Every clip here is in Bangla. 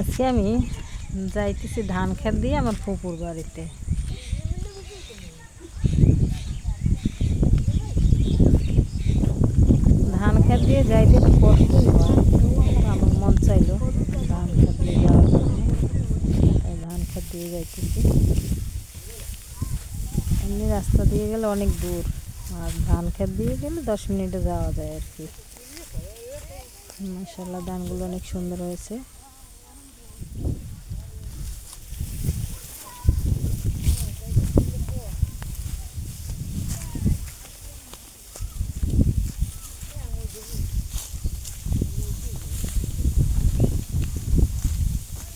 আজকে আমি যাইতেছি ধান খেত দিয়ে আমার ফুপুর বাড়িতে। ধান খেত দিয়ে যাইতে কষ্টই আমার মন চাইলো ধান খেত দিয়ে যাওয়ার ধান খেত দিয়ে যাইতেছি। এমনি রাস্তা দিয়ে গেলে অনেক দূর, আর ধান খেত দিয়ে গেলে দশ মিনিটে যাওয়া যায় আর কি। মাসাল্লাহ ধানগুলো অনেক সুন্দর হয়েছে।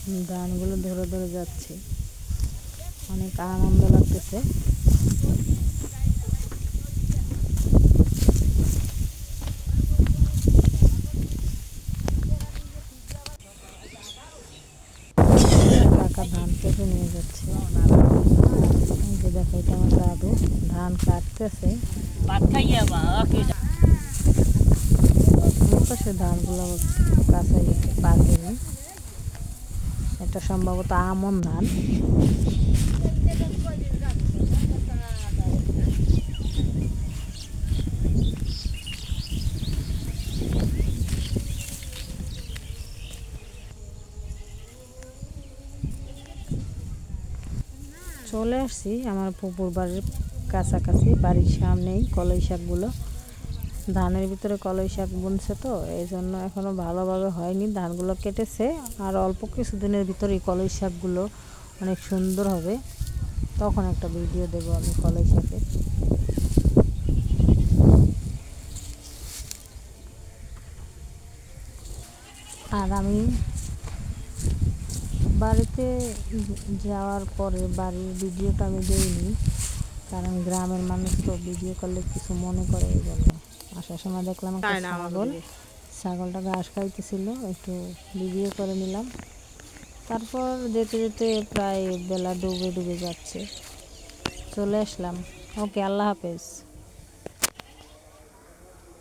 ধানগুলো ধরে ধরে যাচ্ছে। অনেক আনন্দ লাগতেছে। ধান কেটে নিয়ে যাচ্ছে। যে দেখো, এটা আমার দাদু। ধান কাটতেছে। ধানগুলো কাছে পাকেনি এটা সম্ভবত আমন ধান। চলে আসছি আমার পুকুর বাড়ির কাছাকাছি বাড়ির সামনেই কলই শাকগুলো। ধানের ভিতরে কলই শাক বুনছে তো এই জন্য এখনও ভালোভাবে হয়নি। ধানগুলো কেটেছে, আর অল্প কিছুদিনের ভিতরেই কলই শাকগুলো অনেক সুন্দর হবে। তখন একটা ভিডিও দেবো আমি কলই শাকের। আর আমি বাড়িতে যাওয়ার পরে বাড়ির ভিডিওটা আমি দিইনি, কারণ গ্রামের মানুষ তো ভিডিও করলে কিছু মনে করে এই জন্য। আসার সময় দেখলাম একটা ছাগল। ছাগলটা ঘাস খাইতেছিল একটু ভিডিও করে নিলাম। তারপর যেতে যেতে প্রায় বেলা ডুবে ডুবে যাচ্ছে। চলে আসলাম। ওকে আল্লাহ হাফেজ।